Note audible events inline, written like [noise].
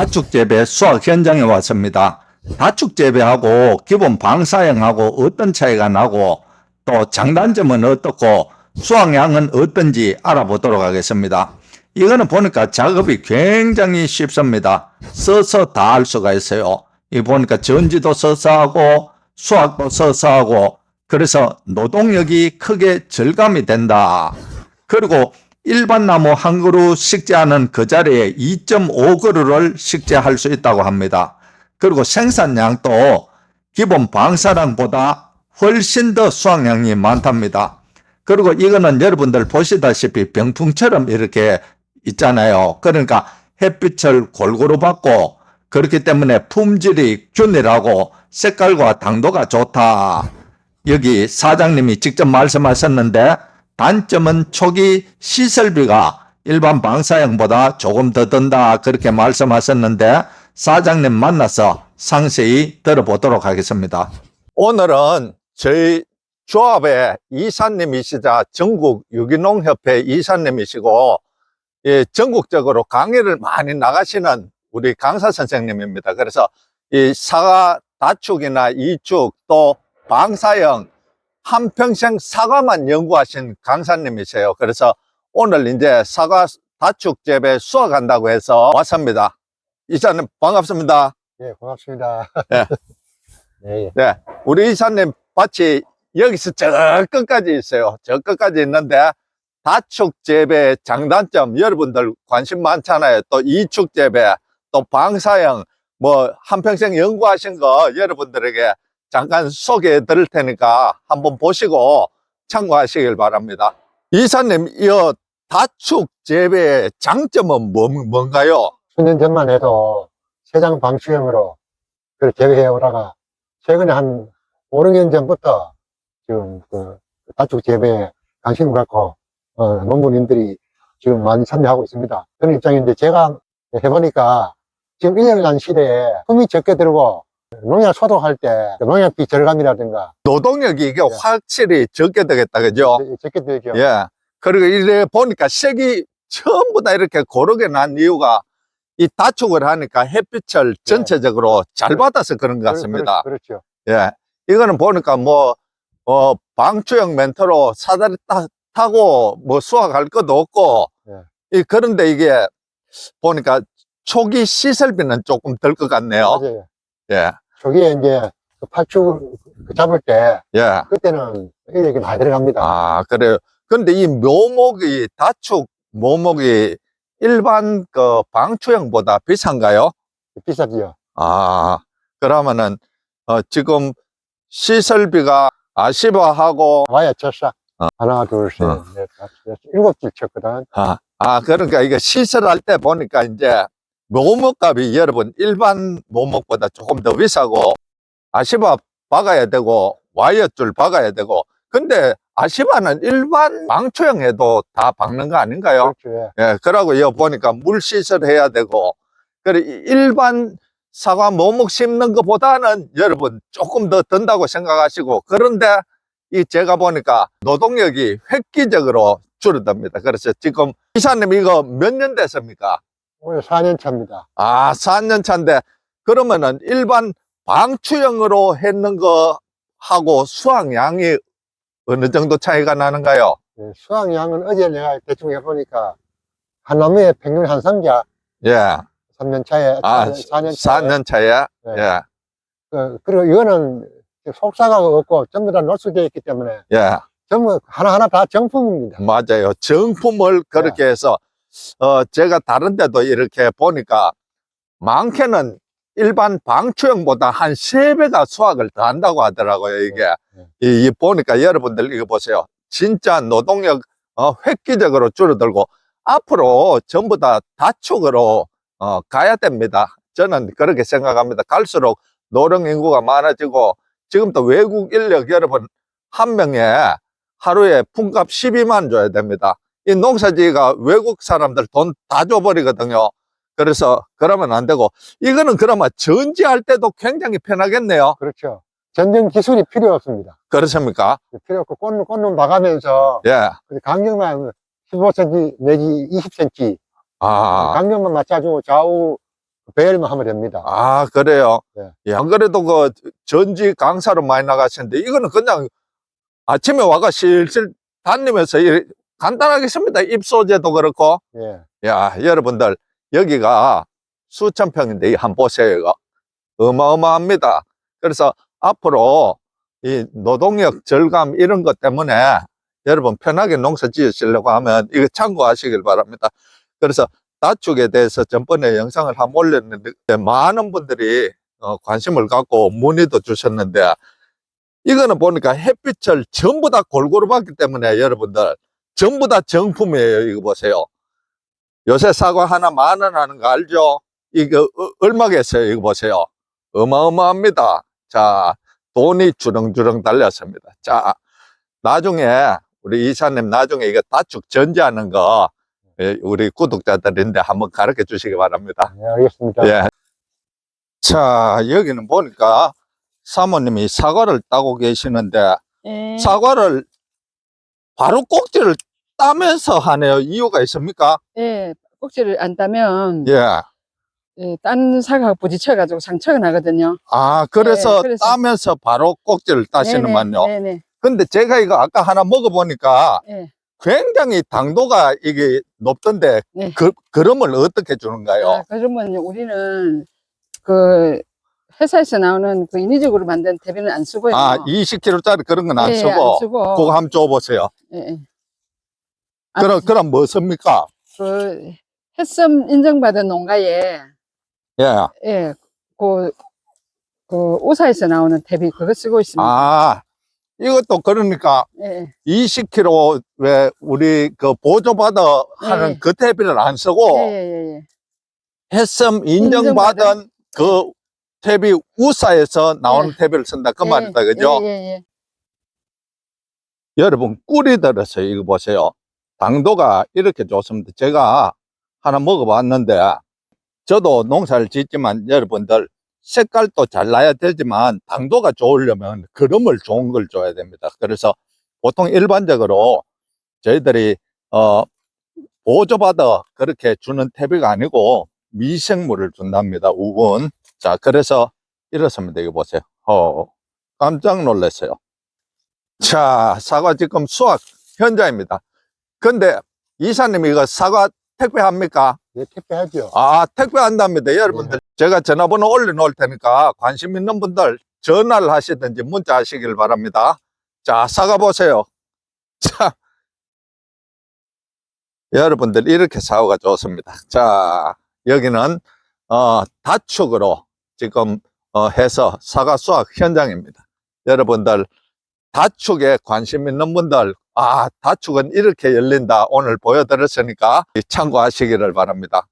다축 재배 수확 현장에 왔습니다. 다축 재배하고 기본 방사형하고 어떤 차이가 나고 또 장단점은 어떻고 수확량은 어떤지 알아보도록 하겠습니다. 이거는 보니까 작업이 굉장히 쉽습니다. 써서 다 할 수가 있어요. 이 보니까 전지도 써서 하고 수확도 써서 하고 그래서 노동력이 크게 절감이 된다. 그리고 일반 나무 한 그루 식재하는 그 자리에 2.5그루를 식재할 수 있다고 합니다. 그리고 생산량도 기본 방사량보다 훨씬 더 수확량이 많답니다. 그리고 이거는 여러분들 보시다시피 병풍처럼 이렇게 있잖아요. 그러니까 햇빛을 골고루 받고 그렇기 때문에 품질이 균일하고 색깔과 당도가 좋다. 여기 사장님이 직접 말씀하셨는데 단점은 초기 시설비가 일반 방사형보다 조금 더 든다 그렇게 말씀하셨는데 사장님 만나서 상세히 들어보도록 하겠습니다. 오늘은 저희 조합의 이사님이시자 전국 유기농협회 이사님이시고 예, 전국적으로 강의를 많이 나가시는 우리 강사 선생님입니다. 그래서 이 사과 다축이나 이축 또 방사형 한평생 사과만 연구하신 강사님이세요. 그래서 오늘 이제 사과 다축 재배 수확한다고 해서 왔습니다. 이사님 반갑습니다. 예, 고맙습니다. 예. [laughs] 네, 예. 네, 우리 이사님 밭이 여기서 저 끝까지 있어요. 저 끝까지 있는데 다축 재배 장단점 여러분들 관심 많잖아요. 또 이축 재배, 또 방사형 뭐 한평생 연구하신 거 여러분들에게 잠깐 소개해 드릴 테니까 한번 보시고 참고하시길 바랍니다. 이사님, 이 다축 재배의 장점은 뭐, 뭔가요? 수년 전만 해도 세장 방수형으로 그걸 재배해 오다가 최근에 한 5, 6년 전부터 지금 그 다축 재배에 관심을 갖고 어, 농부님들이 지금 많이 참여하고 있습니다. 그런 입장인데 제가 해보니까 지금 1년간 시대에 품이 적게 들고 농약 소독할 때 농약비 절감이라든가 노동력이 이게 확실히 적게 되겠다, 그죠? 적게 들죠. 예. 그리고 이래 보니까 색이 전부 다 이렇게 고르게 난 이유가 이 다축을 하니까 햇빛을 전체적으로 잘 받아서 그런 것 같습니다. 그렇, 죠 예. 이거는 보니까 뭐, 어, 방추형 멘토로 사다리 타, 타고 뭐 수확할 것도 없고, 예. 이, 그런데 이게 보니까 초기 시설비는 조금 들 것 같네요. 맞아요. 예. 저기에 이제 그 파축 그 잡을 때 예. 그때는 인력이 많이 들어갑니다. 아, 그래요. 근데 이 묘목이, 다축 묘목이 일반 그 방추형보다 비싼가요? 비싸지요. 아, 그러면은, 어, 지금 시설비가 아시바하고, 와야 쳤어. 어. 하나, 둘, 셋, 어. 넷, 다섯, 여섯, 일곱 줄 쳤거든. 아, 아, 그러니까 이게 시설할 때 보니까 이제 묘목값이 여러분 일반 묘목보다 조금 더 비싸고, 아시바 박아야 되고, 와이어줄 박아야 되고, 근데 아시바는 일반 방초형에도 다 박는 거 아닌가요? 그렇죠. 예. 예, 그러고 여 보니까 물 시설해야 되고, 그래, 이 일반 사과 모목 심는 것보다는 여러분 조금 더 든다고 생각하시고, 그런데 이 제가 보니까 노동력이 획기적으로 줄어듭니다. 그래서 지금 이사님 이거 몇 년 됐습니까? 오늘 4년 차입니다. 아, 4년 차인데, 그러면은 일반 방추형으로 했는 거 하고 수확량이 어느 정도 차이가 나는가요? 예, 수확량은 어제 내가 대충 해보니까 한 나무에 평균 한 상자, 예. 3년 차에, 아, 4년 차에. 4년 차에? 네. 예. 그, 그리고 이거는 속사가 없고 전부 다 노출되어 있기 때문에 예. 전부 하나하나 다 정품입니다. 맞아요. 정품을 그렇게 해서, 어, 제가 다른 데도 이렇게 보니까 많게는 일반 방추형보다 한 세배가 수확을 더 한다고 하더라고요, 이게. 네. 이, 이 보니까 여러분들 이거 보세요. 진짜 노동력, 어, 획기적으로 줄어들고, 앞으로 전부 다 다축으로, 어, 가야 됩니다. 저는 그렇게 생각합니다. 갈수록 노령 인구가 많아지고, 지금 또 외국 인력 여러분, 한 명에 하루에 품값 12만 줘야 됩니다. 이 농사지가 외국 사람들 돈 다 줘버리거든요. 그래서 그러면 안 되고 이거는 그러면 전지할 때도 굉장히 편하겠네요. 그렇죠. 전전 기술이 필요 없습니다. 그렇습니까? 필요 없고 꽃눈, 꽃눈 박으면서 예. 간격만 15cm 내지 20cm 아, 간격만 맞춰주고 좌우 배열만 하면 됩니다. 아, 그래요? 네. 예, 안 그래도 그 전지 강사로 많이 나가시는데 이거는 그냥 아침에 와가 실실 다니면서 이- 간단하게 씁니다. 입소재도 그렇고. 예. 야, 여러분들, 여기가 수천 평인데, 이 한번 보세요, 이거. 어마어마합니다. 그래서 앞으로 이 노동력 절감 이런 것 때문에 여러분 편하게 농사 지으시려고 하면 이거 참고하시길 바랍니다. 그래서 다축에 대해서 전번에 영상을 한번 올렸는데 많은 분들이 어, 관심을 갖고 문의도 주셨는데 이거는 보니까 햇빛을 전부 다 골고루 받기 때문에 여러분들 전부 다 정품이에요. 이거 보세요. 요새 사과 하나 만 원 하는 거 알죠? 이거 어- 얼마겠어요? 이거 보세요. 어마어마합니다. 자, 돈이 주렁주렁 달렸습니다. 자, 나중에 우리 이사님 나중에 이거 다축 전지하는 거 예, 우리 구독자들인데 한번 가르쳐 주시기 바랍니다. 예, 알겠습니다. 예. 자, 여기는 보니까 사모님이 사과를 따고 계시는데 예. 사과를 바로 꼭지를 따면서 하네요. 이유가 있습니까? 예, 꼭지를 안 따면 예. 예, 딴 사과가 부딪혀가지고 상처가 나거든요. 아, 그래서 네, 그래서- 따면서 바로 꼭지를 따시는만요. 네네. 근데 제가 이거 아까 하나 먹어보니까 네. 굉장히 당도가 이게 높던데 네. 그, 그럼을 어떻게 주는가요? 아, 그러면 우리는 그 회사에서 나오는 그 인위적으로 만든 대비는 안 쓰고요. 아, 20kg짜리 그런 건 안 예, 쓰고 안 쓰고. 그거 한번 줘보세요. 예, 예. 아, 그럼, 그럼 뭐 씁니까? 그 햇섬 인정받은 농가에 예. 예, 그, 그 우사에서 나오는 대비 그거 쓰고 있습니다. 아, 이것도 그러니까 예, 20kg 왜 우리 그 보조받아 하는 네. 그 퇴비를 안 예, 쓰고 예, 예, 예. 햇섬 인정받은 인정받은- 그 퇴비 우사에서 나오는 네. 퇴비를 쓴다. 그 예, 말이다. 그죠? 예, 예, 예. 여러분 꿀이 들었어요 이거 보세요. 당도가 이렇게 좋습니다. 제가 하나 먹어봤는데 저도 농사를 짓지만 여러분들 색깔도 잘 나야 되지만 당도가 좋으려면 그름을 좋은 걸 줘야 됩니다. 그래서 보통 일반적으로 저희들이 어 보조받아 그렇게 주는 퇴비가 아니고 미생물을 준답니다. 우분 자 그래서 이렇습니다 이거 보세요 어 깜짝 놀랐어요 자, 사과 지금 수확 현장입니다. 근데 이사님 이거 사과 택배합니까? 예, 택배하죠. 아, 택배한답니다. 여러분들 제가 전화번호 올려놓을 테니까 관심 있는 분들 전화를 하시든지 문자 하시길 바랍니다. 자, 사과 보세요. [laughs] 자, 여러분들 이렇게 사과가 좋습니다. 자, 여기는 어, 다축으로 지금 어, 해서 사과 수확 현장입니다. 여러분들 다축에 관심 있는 분들, 아, 다축은 이렇게 열린다. 오늘 보여드렸으니까 참고하시기를 바랍니다.